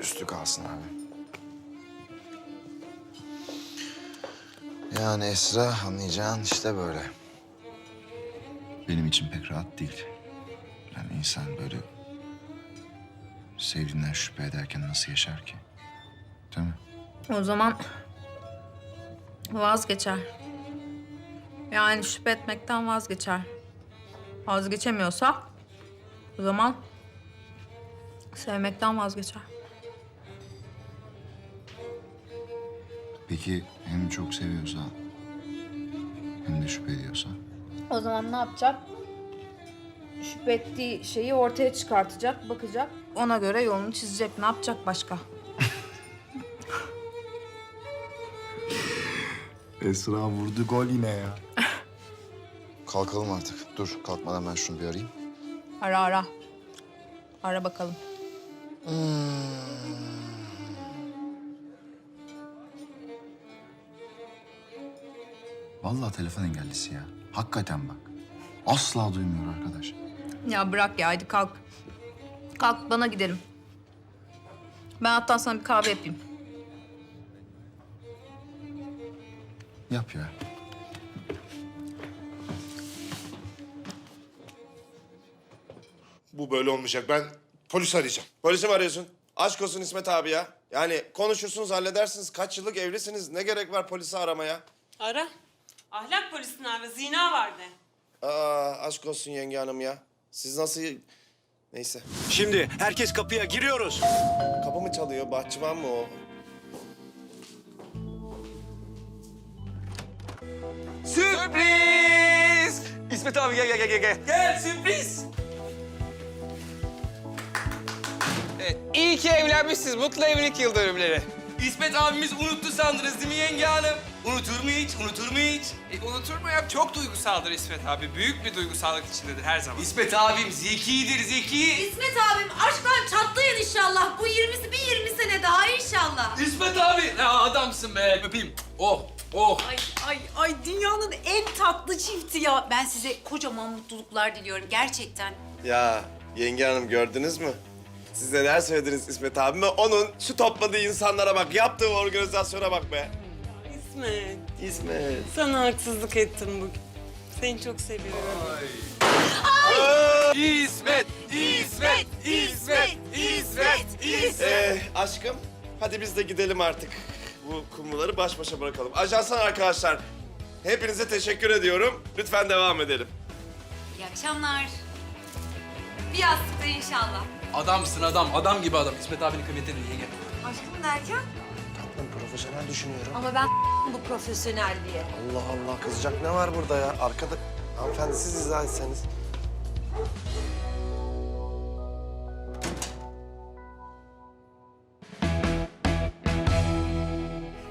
Üstü kalsın abi. Yani Esra anlayacağın işte böyle. Benim için pek rahat değil. Yani insan böyle sevdiğinden şüphe ederken nasıl yaşar ki? Değil mi? O zaman vazgeçer. Yani şüphe etmekten vazgeçer. Vazgeçemiyorsa o zaman sevmekten vazgeçer. Peki hem çok seviyorsa hem de şüphe ediyorsa? O zaman ne yapacak? Şüphe ettiği şeyi ortaya çıkartacak, bakacak. Ona göre yolunu çizecek. Ne yapacak başka? Esra vurdu gol yine ya. Kalkalım artık. Dur kalkmadan ben şunu bir arayayım. Ara ara. Ara bakalım. Vallahi telefon engellisi ya. Hakikaten bak. Asla duymuyor arkadaş. Ya bırak ya hadi kalk. Kalk bana gidelim. Ben hatta sana bir kahve yapayım. Yap ya. Bu böyle olmayacak. Ben polis arayacağım. Polisi mi arıyorsun? Aşk olsun İsmet abi ya. Yani konuşursunuz, halledersiniz. Kaç yıllık evlisiniz. Ne gerek var polisi aramaya? Ara. Ahlak polisine ara. Zina vardı. Aa, aşk olsun yenge hanım ya. Siz nasıl... Neyse. Şimdi herkes kapıya giriyoruz. Kapı mı çalıyor? Bahçıvan mı o? Sürpriz! İsmet abi gel gel gel gel. Gel sürpriz. Evet, iyi ki evlenmişsiniz. Mutlu evlilik yıl dönümleri. İsmet abimiz unuttu sandınız değil mi yenge hanım? Unutur mu hiç? Unutur mu hiç? E, unutur mu ya? Çok duygusaldır İsmet abi. Büyük bir duygusallık içindedir her zaman. İsmet abim zekidir zeki. İsmet abim aşktan çatlayın inşallah. Bu 20'si bir 20 sene daha inşallah. İsmet abi. Ya adamsın be. Öpeyim. Oh, oh. Ay ay ay dünyanın en tatlı çifti ya. Ben size kocaman mutluluklar diliyorum gerçekten. Ya yenge hanım gördünüz mü? Siz neler söylediniz İsmet abime? Onun şu topladığı insanlara bak, yaptığı organizasyona bak be. İsmet, İsmet. sana haksızlık ettim bugün. Seni çok seviyorum. İsmet, İsmet, İsmet, İsmet, İsmet. Ee, aşkım, hadi biz de gidelim artık. Bu kumruları baş başa bırakalım. Ajansan arkadaşlar, hepinize teşekkür ediyorum. Lütfen devam edelim. İyi akşamlar. Bir yastıkta inşallah. Adamsın adam, adam gibi adam. İsmet abinin kıymetini iyi gel. Aşkım derken? Tatlım profesyonel düşünüyorum. Ama ben bu profesyonel diye. Allah Allah kızacak ne var burada ya? Arkada hanımefendi siz izah etseniz.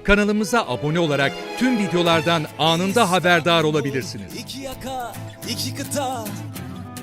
Kanalımıza abone olarak tüm videolardan anında haberdar olabilirsiniz. İki yaka, iki kıta,